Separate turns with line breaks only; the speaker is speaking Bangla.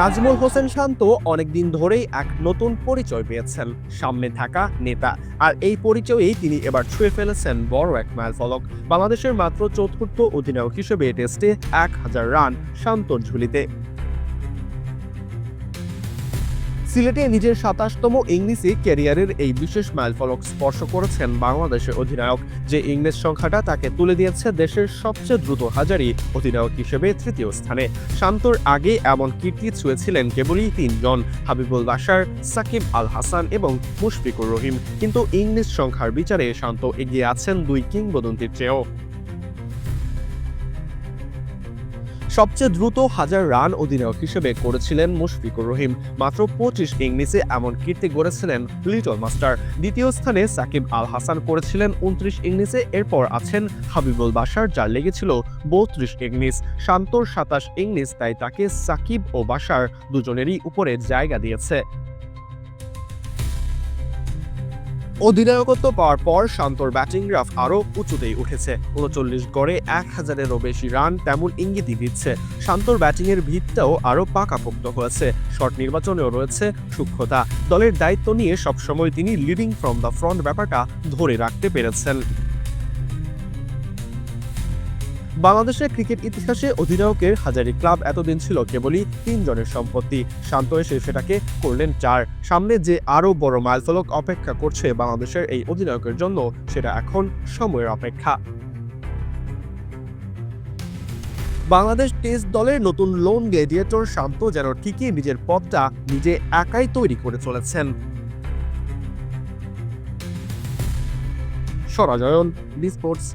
নাজমুল হোসেন শান্ত অনেকদিন ধরেই এক নতুন পরিচয় পেয়েছেন, সামনে থাকা নেতা। আর এই পরিচয়েই তিনি এবার ছুঁয়ে ফেলেছেন বড় এক মাইল ফলক। বাংলাদেশের মাত্র চতুর্থ অধিনায়ক হিসেবে টেস্টে এক হাজার রান শান্তর ঝুলিতে। সিলেটে নিজের সাতাশতম ইংলিশে ক্যারিয়ারের এই বিশেষ মাইলফলক স্পর্শ করেছেন বাংলাদেশের অধিনায়ক। যে ইংলিশ সংখ্যাটা তাকে তুলে দিয়েছে দেশের সবচেয়ে দ্রুত হাজারি অধিনায়ক হিসেবে তৃতীয় স্থানে। শান্তর আগে এমন কীর্তি ছুঁয়েছিলেন কেবলই তিনজন, হাবিবুল বাশার, সাকিব আল হাসান এবং মুশফিকুর রহিম। কিন্তু ইংলিশ সংখ্যার বিচারে শান্ত এগিয়ে আছেন দুই কিংবদন্তির চেয়েও। সবচেয়ে দ্রুত হাজার রান অধিনায়ক হিসেবে করেছিলেন মুশফিকুর রহিম। মাত্র পঁচিশ ইংলিশে এমন কীর্তি গড়েছিলেন লিটল মাস্টার। দ্বিতীয় স্থানে সাকিব আল হাসান করেছিলেন উনত্রিশ ইংলিশে এরপর আছেন হাবিবুল বাসার যার লেগেছিল বত্রিশ ইংলিশ শান্তর সাতাশ ইংলিশ তাই তাকে সাকিব ও বাসার দুজনেরই উপরে জায়গা দিয়েছে। অধিনায়কত্ব পাওয়ার পর শান্তর ব্যাটিং গ্রাফ আরও উঁচুতেই উঠেছে। উনচল্লিশ গড়ে এক হাজারেরও বেশি রান তেমন ইঙ্গিতই দিচ্ছে। শান্তর ব্যাটিংয়ের ভিতটাও আরও পাকাপোক্ত হয়েছে। শট নির্বাচনেও রয়েছে সূক্ষ্মতা। দলের দায়িত্ব নিয়ে সবসময় তিনি লিডিং ফ্রম দ্য ফ্রন্ট ব্যাপারটা ধরে রাখতে পেরেছেন। বাংলাদেশের ক্রিকেট ইতিহাসে অধিনায়কের হাজারি ক্লাব এতদিন ছিল কেবলই তিনজনের সম্পত্তি। শান্ত এসে সেটাকে করলেন চার। সামনে যে আরও বড় মাইলফলক অপেক্ষা করছে বাংলাদেশের এই অধিনায়কের জন্য, সেটা এখন সময়ের অপেক্ষা। বাংলাদেশ টেস্ট দলের নতুন লোন গ্লেডিয়েটর শান্ত যেন ঠিকই নিজের পথটা নিজে একাই তৈরি করে চলেছেন। সরাজয়ন বি স্পোর্টস